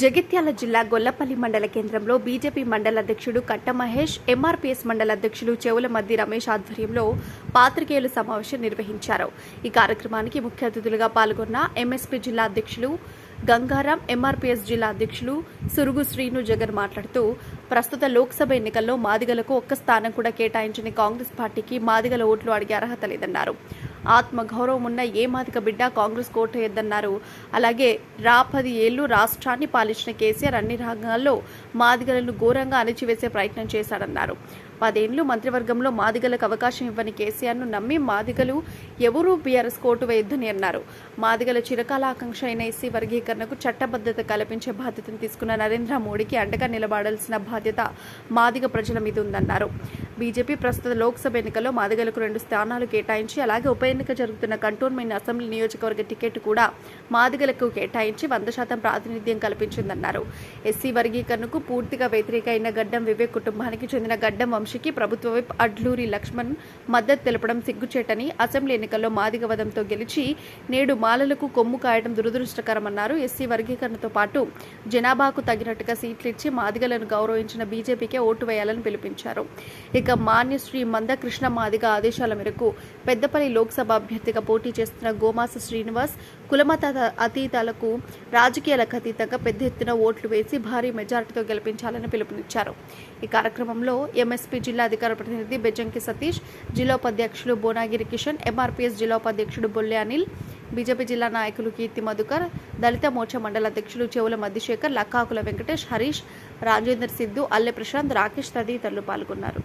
జగిత్యాల జిల్లా గొల్లపల్లి మండల కేంద్రంలో బీజేపీ మండల అధ్యక్షుడు కట్ట మహేష్ ఎంఆర్పీఎస్ మండల అధ్యక్షులు చెవుల మద్ది రమేష్ ఆధ్వర్యంలో పాత్రికేయుల సమావేశం నిర్వహించారు. ఈ కార్యక్రమానికి ముఖ్య అతిథులుగా పాల్గొన్న ఎంఎస్పీ జిల్లా అధ్యక్షులు గంగారాం ఎంఆర్పీఎస్ జిల్లా అధ్యక్షులు సురుగు శ్రీను జగన్ మాట్లాడుతూ ప్రస్తుత లోక్సభ ఎన్నికల్లో మాదిగలకు ఒక్క స్థానం కూడా కేటాయించని కాంగ్రెస్ పార్టీకి మాదిగల ఓట్లు అడిగే అర్హత లేదన్నారు. ఆత్మగౌరవం ఉన్న ఏ మాదిక బిడ్డ కాంగ్రెస్ కోటేద్దన్నారు అలాగే రా పది ఏళ్ళు రాష్ట్రాన్ని పాలించిన కేసీఆర్ అన్ని రంగాల్లో మాదిగలను ఘోరంగా అణిచివేసే ప్రయత్నం చేశాడన్నారు. పదేండ్లు మంత్రివర్గంలో మాదిగలకు అవకాశం ఇవ్వని కేసీఆర్ను నమ్మి మాదిగలు ఎవరూ బీఆర్ఎస్ కోర్టు వేయొద్దని అన్నారు. మాదిగల చిరకాల ఆకాంక్ష అయిన ఎస్సీ వర్గీకరణకు చట్టబద్ధత కల్పించే బాధ్యతను తీసుకున్న నరేంద్ర మోడీకి అండగా నిలబడాల్సిన బాధ్యత మాదిగ ప్రజల మీద ఉందన్నారు. బీజేపీ ప్రస్తుత లోక్సభ ఎన్నికల్లో మాదిగలకు రెండు స్థానాలు కేటాయించి అలాగే ఉప ఎన్నిక జరుగుతున్న కంటోన్మెంట్ అసెంబ్లీ నియోజకవర్గ టికెట్ కూడా మాదిగలకు కేటాయించి వంద శాతం ప్రాతినిధ్యం కల్పించిందన్నారు. ఎస్సీ వర్గీకరణకు పూర్తిగా వ్యతిరేక అయిన గడ్డం వివేక్ కుటుంబానికి చెందిన గడ్డం వంశీకి ప్రభుత్వ విప్ అడ్లూరి లక్ష్మణ్ మద్దతు తెలపడం సిగ్గుచేటని అసెంబ్లీ ఎన్నికల్లో మాదిగవదంతో గెలిచి నేడు మాలలకు కొమ్ము కాయడం దురదృష్టకరమన్నారు. ఎస్సీ వర్గీకరణతో పాటు జనాభాకు తగినట్టుగా సీట్లు ఇచ్చి మాదిగలను గౌరవించిన బీజేపీకే ఓటు వేయాలని పిలిపించారు. ఇక మాన్యశ్రీ మందకృష్ణ మాదిగ ఆదేశాల మేరకు పెద్దపల్లి లోక్సభ అభ్యర్థిగా పోటీ చేస్తున్న గోమాస శ్రీనివాస్ కులమత అతీతాలకు రాజకీయాలకు అతీతంగా పెద్ద ఎత్తున ఓట్లు వేసి భారీ మెజారిటీతో గెలిపించాలని పిలుపునిచ్చారు. ఈ కార్యక్రమంలో ఎంఎస్పీ జిల్లా అధికార ప్రతినిధి బెజ్జంకి సతీష్ జిల్లా ఉపాధ్యక్షులు బోనాగిరి కిషన్ ఎంఆర్పీఎస్ జిల్లా ఉపాధ్యక్షుడు బొల్లె అనిల్ బీజేపీ జిల్లా నాయకులు కీర్తి మధుకర్ దళిత మోర్చా మండల అధ్యక్షులు చెవుల మధుశేఖర్ లక్కాకుల వెంకటేష్ హరీష్ రాజేందర్ సిద్ధు అల్లె ప్రశాంత్ రాకేష్ తదితరులు పాల్గొన్నారు.